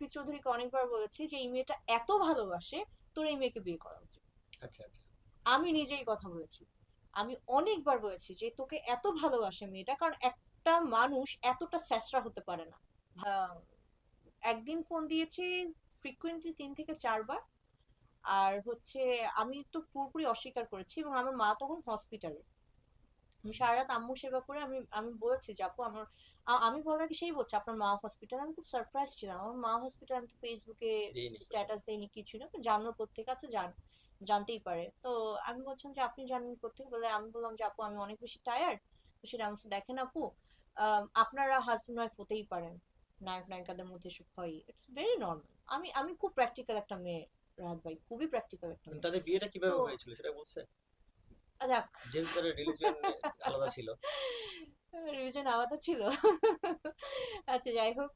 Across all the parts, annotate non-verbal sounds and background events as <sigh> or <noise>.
বাপ্পি চৌধুরীকে অনেকবার বলেছি যে এই মেয়েটা এত ভালোবাসে তোর এই মেয়েকে বিয়ে করা উচিত। আচ্ছা আচ্ছা। আমি নিজেই কথা বলেছি। আমি অনেকবার বলেছি যে তোকে এত ভালোবাসে মেয়েটা কারণ একটা মানুষ এতটা স্যাসরা হতে পারে না। একদিন ফোন দিয়েছি ফ্রিকুয়েন্টলি তিন থেকে চারবার। আর হচ্ছে আমি তো পুরোপুরি অস্বীকার করেছি এবং আমার মা তখন হসপিটালে সারা রাত আম্মু সেবা করে আমি আমি বলেছি যে আপু আমার আমি বলার কি সেই বলছে। আপনার মা হসপিটাল আমি খুব সারপ্রাইজ ছিলাম। আমার মা হসপিটাল আমি তো ফেসবুকে স্ট্যাটাস দেয়নি কিছু না। জানলো কোথেকে আছে? জান জানতেই পারে। তো আমি বলছিলাম যে আপনি জানেন কোথেকে বলে আমি বললাম যে আপু আমি অনেক বেশি টায়ার্ড তো সেটা আমার দেখেন আপু আপনারা হাজব্যান্ড ওয়াইফ হতেই পারেন। নায়ক নায়িকাদের মধ্যে এসব হয় ইটস ভেরি নর্মাল আমি আমি খুব প্র্যাকটিক্যাল একটা মেয়ে রাত ভাই। খুবই প্র্যাকটিক্যাল একটা মেয়ে। তাদের বিয়েটা কীভাবে হয়েছিল সেটা বলছে? যাক। যেহেতু রিলিজিয়ন আলাদা ছিল। রিভিশন আলাদা ছিল। আচ্ছা যাই হোক।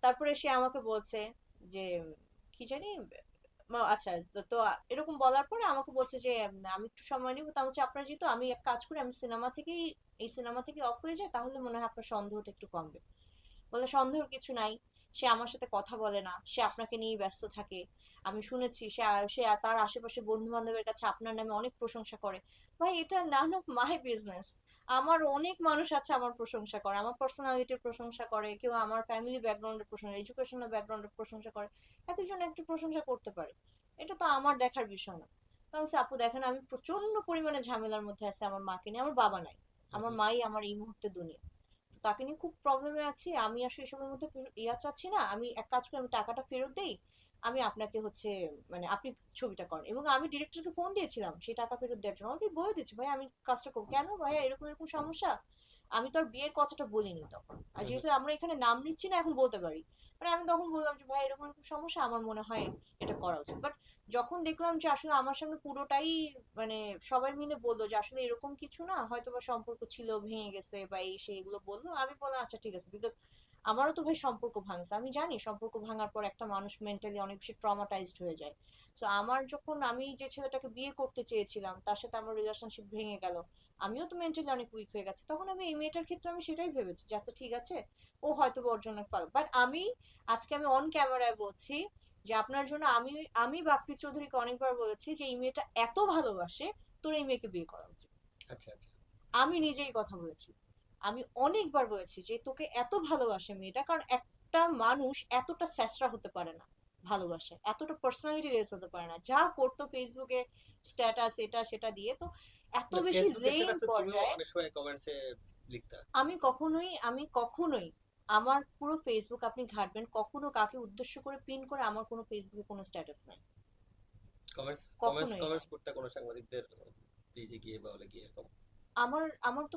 তারপরে সে আমাকে বলছে যে কি জানি আচ্ছা তো- তো এরকম বলার পরে আমাকে বলছে যে আমি একটু সময় নিব। তা আমি বলছি, আপনার যেহেতু আমি এক কাজ করি আমি সিনেমা থেকেই এই সিনেমা থেকে অফ হয়ে যায় তাহলে মনে হয় আপনার সন্দেহটা একটু কমবে। বলে সন্দেহর কিছু নাই। সে আমার সাথে কথা বলে না সে আপনাকে নিয়েই ব্যস্ত থাকে। আমি শুনেছি সে সে তার আশেপাশে বন্ধু বান্ধবের কাছে আপনার নামে অনেক প্রশংসা করে। ভাই এটা নান অফ মাই বিজনেস আমার অনেক মানুষ আছে আমার প্রশংসা করে আমার পার্সোনালিটির প্রশংসা করে কেউ আমার ফ্যামিলি ব্যাকগ্রাউন্ডের প্রশংসা এডুকেশনাল ব্যাকগ্রাউন্ডের প্রশংসা করে এক একজন একটু প্রশংসা করতে পারে। এটা তো আমার দেখার বিষয় না। কারণ সে আপু দেখেন আমি প্রচণ্ড পরিমাণে ঝামেলার মধ্যে আছে আমার মাকে নিয়ে আমার বাবা নাই। আমার মাই আমার এই মুহূর্তে দুনিয়া। তাকে নিয়ে খুব প্রবলেমে আছি। আমি আসলে সময়ের মধ্যে ইয়া চাচ্ছি না। আমি এক কাজ করে, আমি টাকাটা ফেরত দেই। আমি আপনাকে হচ্ছে মানে আপনি ছবিটা করেন। এবং আমি ডিরেক্টরকে ফোন দিয়েছিলাম সেই টাকা ফেরত দেওয়ার জন্য। আমি বলে দিয়েছি, ভাই, আমি কাজটা করব। কেন ভাইয়া? এরকম এরকম সমস্যা? আমি তো আর বিয়ের কথাটা বলিনি তখন। আর যেহেতু আমরা এখানে নাম নিচ্ছি না এখন বলতে পারি। মানে আমি তখন বললাম যে ভাই এরকম এরকম সমস্যা আমার মনে হয় এটা করা উচিত। বাট যখন দেখলাম যে আসলে আমার সামনে পুরোটাই মানে সবাই মিলে বলল যে আসলে এরকম কিছু না হয়তো বা সম্পর্ক ছিল ভেঙে গেছে বা এই সেই এগুলো বলল। আমি বললাম আচ্ছা ঠিক আছে বিকজ আমারও তো ভাই সম্পর্ক ভাঙছে। আমি জানি সম্পর্ক ভাঙার পর একটা মানুষ মেন্টালি অনেক বেশি ট্রমাটাইজড হয়ে যায়। তো আমার যখন আমি যে ছেলেটাকে বিয়ে করতে চেয়েছিলাম তার সাথে আমার রিলেশনশিপ ভেঙে গেল। আমিও তো মেন্টালি অনেক উইক হয়ে গেছে। তখন আমি এই মেয়েটার ক্ষেত্রে আমি সেটাই ভেবেছি যে আচ্ছা ঠিক আছে ও হয়তো বা ওর জন্য পাবে বাট আমি আজকে আমি অন ক্যামেরায় বলছি যে আপনার জন্য আমি আমি বাপ্পি চৌধুরীকে অনেকবার বলেছি যে এই মেয়েটা এত ভালোবাসে তোর এই মেয়েকে বিয়ে করা উচিত। আচ্ছা আচ্ছা। আমি নিজেই কথা বলেছি। আমি অনেকবার বলেছি যে তোকে এত ভালোবাসে মেয়েটা কারণ একটা মানুষ এতটা স্যাসরা হতে পারে না ভালোবাসে। এতটা পার্সোনালিটি লেস হতে পারে না। যা করতো ফেসবুকে স্ট্যাটাস এটা সেটা দিয়ে তো এত বেশি লেম তুমিও পর্যায়ে অনেক সময় কমেন্টসে লিখতা। আমি কখনোই আমি কখনোই আমার পুরো ফেসবুক আপনি ঘাটবেন কখনো কাকে উদ্দেশ্য করে পিন করে আমার কোনো ফেসবুকে কোনো স্ট্যাটাস নাই। কমেন্টস কমেন্টস কমেন্টস করতে কোনো সাংবাদিকদের পেজে গিয়ে বা হলে গিয়ে এরকম? আমার আমার তো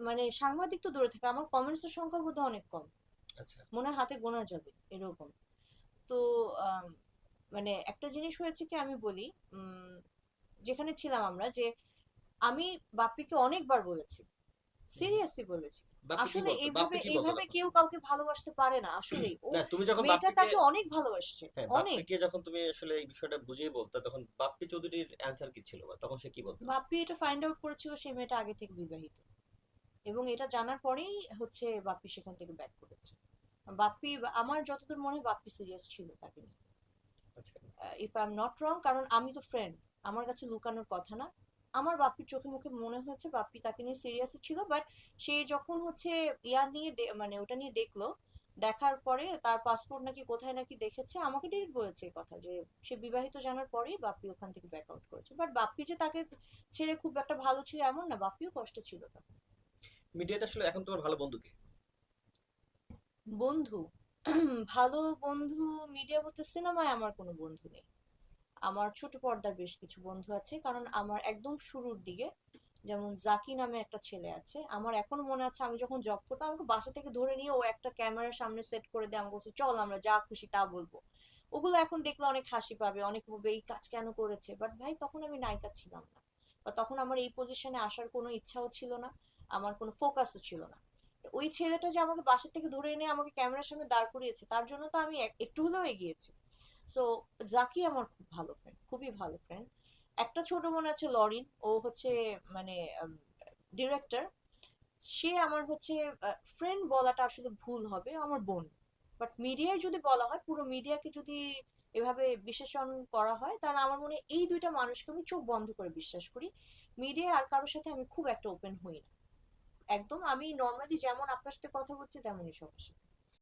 মানে সাংবাদিক তো দূরে থাকে আমার কমেন্টসের সংখ্যা বোধহয় অনেক কম। আচ্ছা। মনে হাতে গোনা যাবে এরকম। তো মানে একটা জিনিস হয়েছে কি আমি বলি উম, যেখানে ছিলাম আমরা যে আমি বাপ্পিকে অনেকবার বলেছি। সিরিয়াসলি বলেছি। আসলে এইভাবে এইভাবে কেউ কাউকে ভালোবাসতে পারে না না তুমি যখন মেয়েটা তাকে অনেক ভালোবাসছে হ্যাঁ অনেক। যখন তুমি আসলে এই বিষয়টা বুঝিয়ে বলতে তখন বাপ্পি চৌধুরীর অ্যান্সার কি ছিল বা তখন সে কি বলতো? বাপ্পি এটা ফাইন্ড আউট করেছিল সেই মেয়েটা আগে থেকে বিবাহিত। এবং এটা জানার পরেই হচ্ছে বাপ্পি সেখান থেকে ব্যাক করেছে। বাপ্পি আমার যতদূর মনে হয় বাপ্পি সিরিয়াস ছিল তাকে নিয়ে। আচ্ছা। If I am not wrong কারণ আমি তো ফ্রেন্ড আমার কাছে লুকানোর কথা না। আমার বাপ্পির চোখে মুখে মনে হয়েছে বাপ্পি তাকে নিয়ে সিরিয়াস ছিল বাট সে যখন হচ্ছে ইয়া নিয়ে মানে ওটা নিয়ে দেখল দেখার পরে তার পাসপোর্ট নাকি কোথায় নাকি দেখেছে আমাকে ডিরেক্ট বলেছে এই কথা যে সে বিবাহিত জানার পরেই বাপ্পি ওখান থেকে ব্যাক আউট করেছে। বাট বাপ্পি যে তাকে ছেড়ে খুব একটা ভালো ছিল এমন না বাপ্পিও কষ্ট ছিল তখন। মিডিয়াতে আসলে এখন তোমার ভালো বন্ধু কে? বন্ধু <clears throat> ভালো বন্ধু মিডিয়া বলতে সিনেমায় আমার কোনো বন্ধু নেই। আমার ছোট পর্দার বেশ কিছু বন্ধু আছে। কারণ আমার একদম শুরুর দিকে, যেমন জাকি নামে একটা ছেলে আছে, আমার এখন মনে আছে আমি যখন জব করতাম, আমাকে বাসা থেকে ধরে নিয়ে ও একটা ক্যামেরার সামনে সেট করে দেয়। আমাকে বলছে, চল আমরা যা খুশি তা বলব। ওগুলো এখন দেখলে অনেক হাসি পাবে, অনেক বলবে এই কাজ কেন করেছে? বাট ভাই, তখন আমি নায়িকা ছিলাম না। বা তখন আমার এই পজিশনে আসার কোনো ইচ্ছাও ছিল না, আমার কোনো ফোকাসও ছিল না। ওই ছেলেটা যে আমাকে বাসা থেকে ধরে এনে আমাকে ক্যামেরার সামনে দাঁড় করিয়েছে, তার জন্য তো আমি এক- একটু হলেও এগিয়েছি। সো জাকি আমার খুব ভালো ফ্রেন্ড খুবই ভালো ফ্রেন্ড একটা ছোট বোন আছে লরিন ও হচ্ছে মানে ডিরেক্টর সে আমার হচ্ছে ফ্রেন্ড বলাটা আসলে ভুল হবে, আমার বোন। বাট মিডিয়ায় যদি বলা হয়, পুরো মিডিয়াকে যদি এভাবে বিশ্লেষণ করা হয়, তাহলে আমার মনে এই দুইটা মানুষকে আমি চোখ বন্ধ করে বিশ্বাস করি। মিডিয়া আর কারোর সাথে আমি খুব একটা ওপেন হই না। একদম আমি নর্মালি যেমন আপনার সাথে কথা বলছি, তেমনই সবার সাথে।